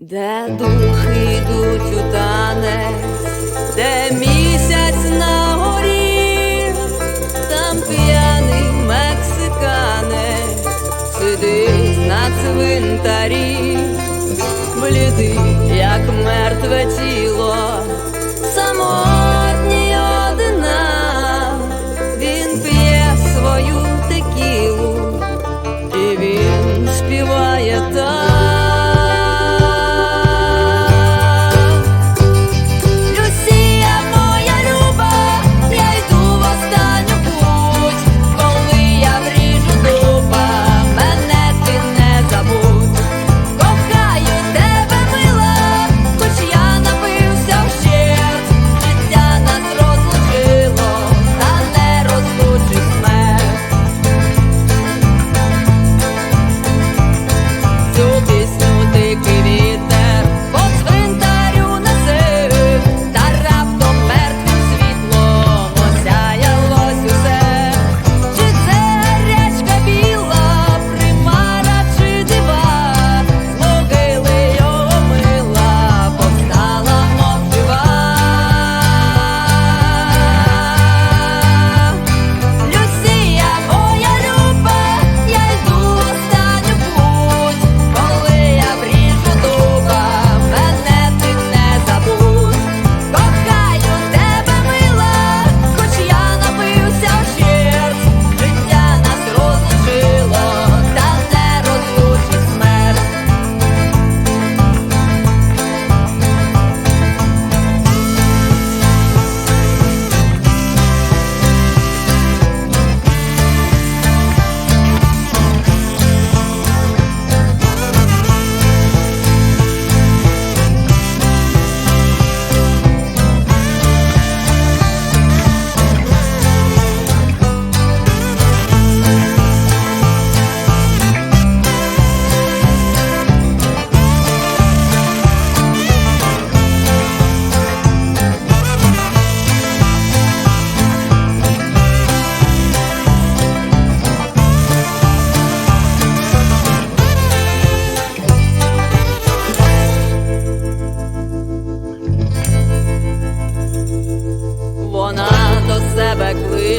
Де духи йдуть у танець, де місяць на горі, там п'яний мексиканець сидить на цвинтарі, блідий, як мертве тіло.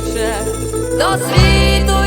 кличе до світу.